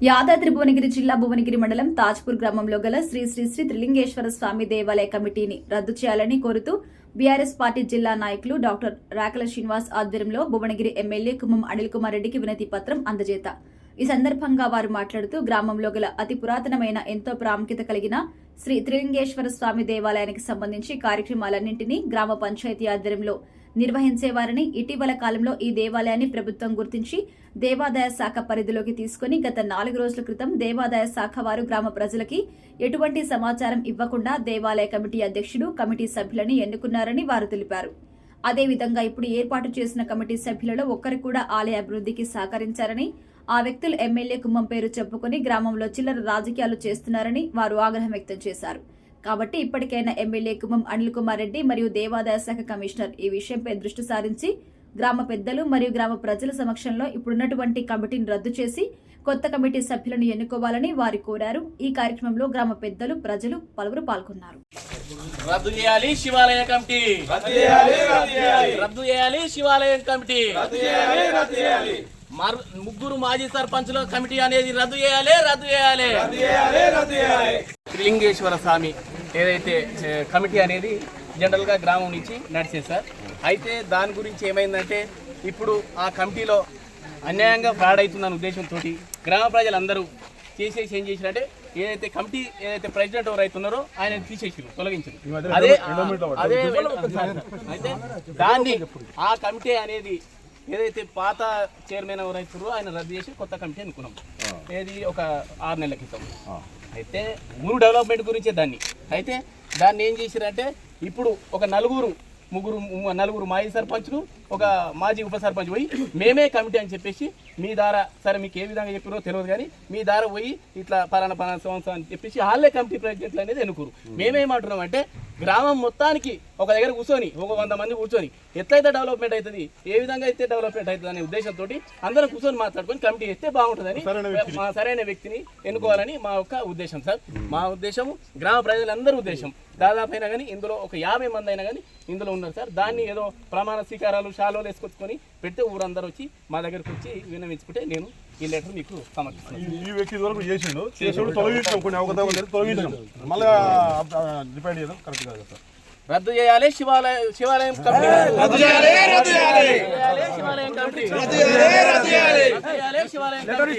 యాదాద్రి భువనగిరి జిల్లా భువనగిరి మండలం తాజ్పూర్ గ్రామంలో గల శ్రీ శ్రీ శ్రీ త్రిలింగేశ్వర స్వామి దేవాలయ కమిటీని రద్దు చేయాలని కోరుతూ బీఆర్ఎస్ పార్టీ జిల్లా నాయకులు డాక్టర్ రాకల శ్రీనివాస్ ఆధ్వర్యంలో భువనగిరి ఎమ్మెల్యే కుమ్మం అనిల్ కుమార్ రెడ్డికి వినతి పత్రం అందజేత. ఈ సందర్భంగా వారు మాట్లాడుతూ గ్రామంలో గల అతి పురాతనమైన ఎంతో ప్రాముఖ్యత కలిగిన శ్రీ త్రిలింగేశ్వర స్వామి దేవాలయానికి సంబంధించి కార్యక్రమాలన్నింటినీ గ్రామ పంచాయతీ ఆధ్వర్యంలో నిర్వహించేవారని ఇటీవల కాలంలో ఈ దేవాలయాన్ని ప్రభుత్వం గుర్తించి దేవాదాయ శాఖ పరిధిలోకి తీసుకుని గత నాలుగు రోజుల క్రితం దేవాదాయ శాఖ వారు గ్రామ ప్రజలకి ఎటువంటి సమాచారం ఇవ్వకుండా దేవాలయ కమిటీ అధ్యక్షుడు కమిటీ సభ్యులని ఎన్నుకున్నారని వారు తెలిపారు. అదేవిధంగా ఇప్పుడు ఏర్పాటు చేసిన కమిటీ సభ్యులలో ఒక్కరు కూడా ఆలయ అభివృద్ధికి సహకరించారని ఆ వ్యక్తులు ఎమ్మెల్యే కుమ్మం పేరు చెప్పుకుని గ్రామంలో చిల్లర రాజకీయాలు చేస్తున్నారని వారు ఆగ్రహం వ్యక్తం చేశారు. కాబట్టి ఇప్పటికైనా ఎమ్మెల్యే కుమ్మం అనిల్ కుమార్ రెడ్డి మరియు దేవాదాయ శాఖ కమిషనర్ ఈ విషయంపై దృష్టి సారించి గ్రామ పెద్దలు మరియు గ్రామ ప్రజల సమక్షంలో ఇప్పుడున్నటువంటి కమిటీని రద్దు చేసి కొత్త కమిటీ సభ్యులను ఎన్నుకోవాలని వారు కోరారు. ఈ కార్యక్రమంలో గ్రామ పెద్దలు ప్రజలు పలువురు పాల్గొన్నారు. రద్దు చేయాలి శివాలయ కమిటీ. రద్దు చేయాలి శివాలయం కమిటీ. మర్- ముగ్గురు మాజీ సర్పంచుల కమిటీ అనేది రద్దు చేయాలి రద్దు చేయాలి. త్రిలింగేశ్వర స్వామి ఏదైతే కమిటీ అనేది జనరల్గా గ్రామం నుంచి నడిచేది సార్. అయితే దాని గురించి ఏమైందంటే ఇప్పుడు ఆ కమిటీలో అన్యాయంగా ఫ్రాడ్ అవుతుందన్న ఉద్దేశంతో గ్రామ ప్రజలందరూ చేసేసి ఏం చేసినంటే ఏదైతే కమిటీ ఏదైతే ప్రెసిడెంట్ ఎవరు అవుతున్నారో ఆయన తీసేసారు తొలగించారు. అదే అదే అయితే దాన్ని ఆ కమిటీ అనేది ఏదైతే పాత చైర్మన్ ఎవరైతున్నారో ఆయన రద్దు చేసి కొత్త కమిటీ అనుకున్నాం. ఏది ఒక ఆరు నెలల క్రితం. అయితే ఊరు డెవలప్మెంట్ గురించే దాన్ని. అయితే దాన్ని ఏం చేశారంటే ఇప్పుడు ఒక నలుగురు ముగ్గురు నలుగురు మాజీ సర్పంచ్లు ఒక మాజీ ఉప సర్పంచ్ పోయి మేమే కమిటీ అని చెప్పేసి మీ ద్వారా సరే మీకు ఏ విధంగా చెప్పారో తెలియదు కానీ మీ ద్వారా పోయి ఇట్లా పలానా పలానా సంవత్సరం అని చెప్పేసి వాళ్ళే కమిటీ ప్రెసిడెంట్లు అనేది ఎన్నుకోరు మేమేమంటున్నాం అంటే గ్రామం మొత్తానికి ఒక దగ్గర కూర్చొని ఒక వంద మంది కూర్చొని ఎట్లయితే డెవలప్మెంట్ అవుతుంది ఏ విధంగా అయితే డెవలప్మెంట్ అవుతుంది అనే ఉద్దేశంతో అందరం కూర్చొని మాట్లాడుకొని కమిటీ చేస్తే బాగుంటుందని మా సరైన వ్యక్తిని ఎన్నుకోవాలని మా యొక్క ఉద్దేశం సార్. మా ఉద్దేశం గ్రామ ప్రజలందరి ఉద్దేశం. దాదాపు అయినా కానీ ఇందులో ఒక యాభై మంది అయినా కానీ ఇందులో ఉన్నారు సార్. దాన్ని ఏదో ప్రమాణ స్వీకారాలు షాలోలు వేసుకొచ్చుకొని పెడితే ఊరందరూ వచ్చి మా దగ్గరకు వచ్చి విన్నవించుకుంటే నేను ఈ లెటర్ మీకు సమర్పిస్తాను ఈ- వ్యక్తి వరకు చేసిండు. చేసిండు తొలగించాం కొన్ని తొలగించాం. మళ్ళీ డిపెండ్ చేయడం కరెక్ట్ కాదు సార్. రద్దు చేయాలి శివాలయ శివాలయం కమిటీ. రద్దు చేయాలి రద్దు చేయాలి శివాలయం కమిటీ రద్దు చేయాలి రద్దు చేయాలి. రద్దు చేయాలి శివాలయం కమిటీ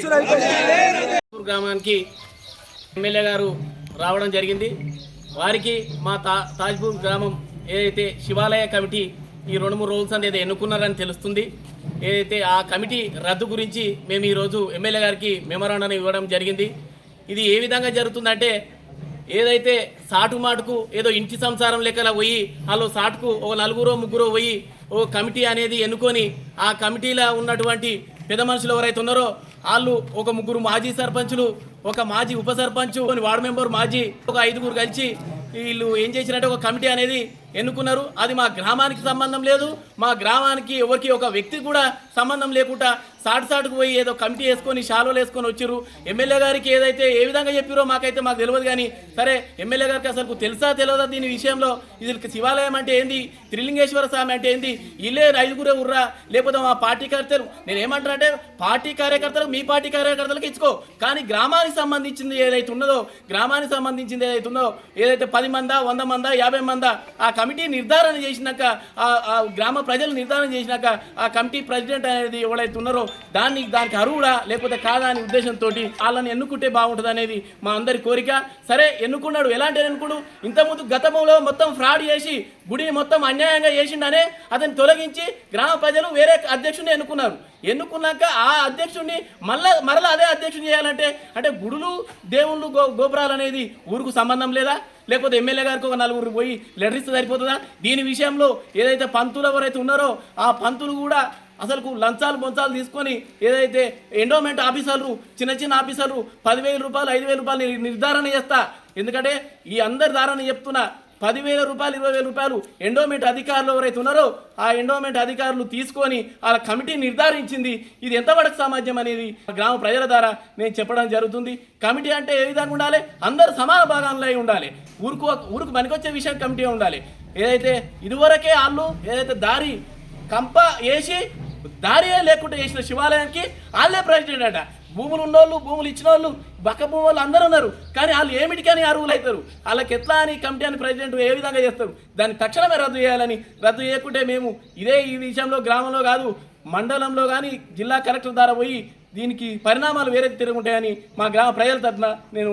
ఊరు గ్రామానికి ఎమ్మెల్యే గారు రావడం జరిగింది. వారికి మా తా తాజ్పూర్ గ్రామం ఏదైతే శివాలయ కమిటీ ఈ రెండు మూడు రోజుల అనేది ఎన్నుకున్నారని తెలుస్తుంది. ఏదైతే ఆ కమిటీ రద్దు గురించి మేము ఈరోజు ఎమ్మెల్యే గారికి మెమరాండం ఇవ్వడం జరిగింది. ఇది ఏ విధంగా జరుగుతుందంటే ఏదైతే సాటు మాటుకు ఏదో ఇంటి సంసారం లెక్కల పోయి వాళ్ళు సాటుకు ఓ నలుగురో ముగ్గురో పోయి ఓ కమిటీ అనేది ఎన్నుకొని ఆ కమిటీలో ఉన్నటువంటి పెద్ద మనుషులు ఎవరైతే ఉన్నారో వాళ్ళు ఒక ముగ్గురు మాజీ సర్పంచులు ఒక మాజీ ఉప సర్పంచ్ వార్డు మెంబర్ మాజీ ఒక ఐదుగురు కలిసి వీళ్ళు ఏం చేసినట్టు ఒక కమిటీ అనేది ఎన్నుకున్నారు? అది మా గ్రామానికి సంబంధం లేదు. మా గ్రామానికి ఎవరికి ఒక వ్యక్తి కూడా సంబంధం లేకుండా సాటు సాటుకు పోయి ఏదో కమిటీ వేసుకొని షాలోలు వేసుకొని వచ్చారు ఎమ్మెల్యే గారికి ఏదైతే ఏ విధంగా చెప్పారో మాకైతే మాకు తెలియదు కానీ సరే ఎమ్మెల్యే గారికి అసలు తెలుసా తెలియదా దీని విషయంలో? ఇది శివాలయం అంటే ఏంది? త్రిలింగేశ్వర స్వామి అంటే ఏంది? ఇల్లే ఐదుగురే ఉర్రా. లేకపోతే మా పార్టీ కార్యకర్తలు నేను ఏమంటారు అంటే పార్టీ కార్యకర్తలకు మీ పార్టీ కార్యకర్తలకు ఇచ్చుకో. కానీ గ్రామానికి సంబంధించింది ఏదైతే ఉన్నదో గ్రామానికి సంబంధించింది ఏదైతే ఉన్నదో ఏదైతే పది మందా వంద మందా యాభై మందా ఆ కమిటీ నిర్ధారణ చేసినాక ఆ గ్రామ ప్రజలు నిర్ధారణ చేసినాక ఆ కమిటీ ప్రెసిడెంట్ అనేది ఎవడైతే ఉన్నారో దాన్ని దానికి అర్హుడా లేకపోతే కాదా అనే ఉద్దేశంతో వాళ్ళని ఎన్నుకుంటే బాగుంటుంది అనేది మా అందరి కోరిక. సరే ఎన్నుకున్నాడు ఎలాంటి ఎన్నుకుడు? ఇంతకుముందు గతంలో మొత్తం ఫ్రాడ్ చేసి గుడిని మొత్తం అన్యాయంగా చేసిండనే అతన్ని తొలగించి గ్రామ ప్రజలు వేరే అధ్యక్షుడిని ఎన్నుకున్నారు. ఎన్నుకున్నాక ఆ అధ్యక్షుడిని మళ్ళా మరలా అదే అధ్యక్షుని చేయాలంటే అంటే గుడులు దేవుళ్ళు గో గోపురాలు అనేది ఊరుకు సంబంధం లేదా? లేకపోతే ఎమ్మెల్యే గారికి ఒక నలుగురు పోయి లెటర్ ఇస్తే సరిపోతుందా? దీని విషయంలో ఏదైతే పంతులు ఎవరైతే ఉన్నారో ఆ పంతులు కూడా అసలు లంచాలు బొంచాలు తీసుకొని ఏదైతే ఎండోమెంట్ ఆఫీసర్లు చిన్న చిన్న ఆఫీసర్లు పదివేల రూపాయలు ఐదు వేల రూపాయలు నిర్ధారణ చేస్తా. ఎందుకంటే ఈ అందరి ధారణ చెప్తున్నా పదివేల రూపాయలు ఇరవై వేల రూపాయలు ఎండోమెంట్ అధికారులు ఎవరైతే ఉన్నారో ఆ ఎండోమెంట్ అధికారులు తీసుకొని వాళ్ళ కమిటీ నిర్ధారించింది. ఇది ఎంతవరకు సామర్థ్యం అనేది? గ్రామ ప్రజల ద్వారా నేను చెప్పడం జరుగుతుంది. కమిటీ అంటే ఏ విధంగా ఉండాలి? అందరు సమాన భాగంలో ఉండాలి. ఊరుకు ఊరుకు పనికొచ్చే విషయం కమిటీ ఉండాలి. ఏదైతే ఇదివరకే వాళ్ళు ఏదైతే దారి కంప వేసి దారియే లేకుండా చేసిన శివాలయానికి వాళ్ళే ప్రెసిడెంట్ అట. భూములు ఉన్నోళ్ళు భూములు ఇచ్చిన వాళ్ళు బక్క వాళ్ళు అందరూ ఉన్నారు. కానీ వాళ్ళు ఏమిటికని కానీ అర్హులు అవుతారు వాళ్ళకి ఎట్లా అని కమిటీ అని ప్రెసిడెంట్ ఏ విధంగా చేస్తారు? దాన్ని తక్షణమే రద్దు చేయాలని రద్దు చేయకుంటే మేము ఇదే ఈ విషయంలో గ్రామంలో కాదు మండలంలో కానీ జిల్లా కలెక్టర్ ద్వారా పోయి దీనికి పరిణామాలు వేరే తిరుగుంటాయని మా గ్రామ ప్రజల తరఫున నేను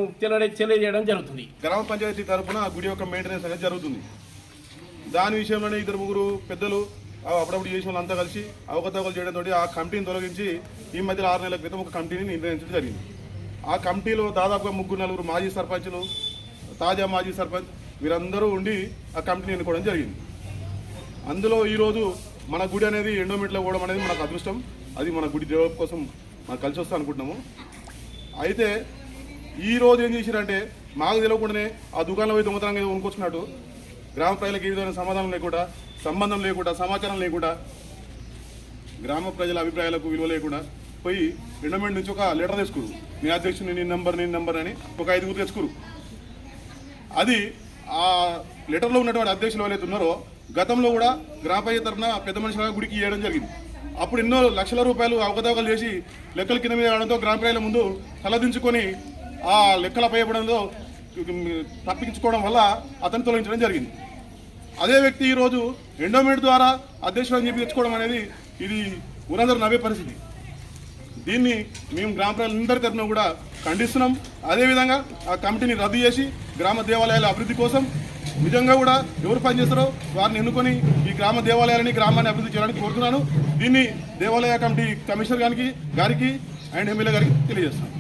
తెలియజేయడం జరుగుతుంది. గ్రామ పంచాయతీ తరఫున గుడి యొక్క మెయింటెనెన్స్ అనేది జరుగుతుంది. దాని విషయంలోనే ఇద్దరు ముగ్గురు పెద్దలు అప్పుడప్పుడు చేసిన వాళ్ళంతా కలిసి అవకతవకలు చేయడంతో ఆ కమిటీని తొలగించి ఈ మధ్యలో ఆరు నెలల క్రితం ఒక కమిటీని నిర్ణయించడం జరిగింది. ఆ కమిటీలో దాదాపుగా ముగ్గురు నలుగురు మాజీ సర్పంచ్లు తాజా మాజీ సర్పంచ్ వీరందరూ ఉండి ఆ కమిటీని ఎన్నుకోవడం జరిగింది. అందులో ఈరోజు మన గుడి అనేది ఎండోమెంట్లో పోవడం అనేది మనకు అదృష్టం. అది మన గుడి డెవలప్ కోసం మనకు కలిసి వస్తాం అనుకుంటున్నాము. అయితే ఈరోజు ఏం చేసారంటే మాకు తెలియకుండానే ఆ దుకాణంలో పోయి దొంగతనంగా ఏదో కొనుక్కొచ్చినట్టు గ్రామ ప్రజలకు ఏ విధమైన సమాధానం లేకుండా సంబంధం లేకుండా సమాచారం లేకుండా గ్రామ ప్రజల అభిప్రాయాలకు విలువ లేకుండా పోయి ఎండోమెంట్ నుంచి ఒక లెటర్ తెచ్చుకురు. నీ అధ్యక్షుని నీ నెంబర్ నీ నెంబర్ అని ఒక ఐదుగురు తెచ్చుకురు. అది ఆ లెటర్లో ఉన్నటువంటి అధ్యక్షులు ఎవరైతే ఉన్నారో గతంలో కూడా గ్రామ పంచాయతీ తరఫున పెద్ద మనుషుల గుడికి ఇవ్వడం జరిగింది. అప్పుడు ఎన్నో లక్షల రూపాయలు అవకతవకలు చేసి లెక్కల కింద మీద రావడంతో గ్రామ ప్రజల ముందు తలదించుకొని ఆ లెక్కల ఇవ్వడంలో తప్పించుకోవడం వల్ల అతను తొలగించడం జరిగింది. అదే వ్యక్తి ఈరోజు ఎండోమెంట్ ద్వారా అధ్యక్షుడు అని చెప్పి తెచ్చుకోవడం అనేది ఇది ఊరందరూ నవ్వే పరిస్థితి. దీన్ని మేము గ్రామ ప్రజలందరి తరఫున కూడా ఖండిస్తున్నాం. అదేవిధంగా ఆ కమిటీని రద్దు చేసి గ్రామ దేవాలయాల అభివృద్ధి కోసం నిజంగా కూడా ఎవరు పనిచేస్తారో వారిని ఎన్నుకొని ఈ గ్రామ దేవాలయాలని గ్రామాన్ని అభివృద్ధి చేయడానికి కోరుతున్నాను. దీన్ని దేవాలయ కమిటీ కమిషనర్ గారికి గారికి అండ్ ఎమ్మెల్యే గారికి తెలియజేస్తాను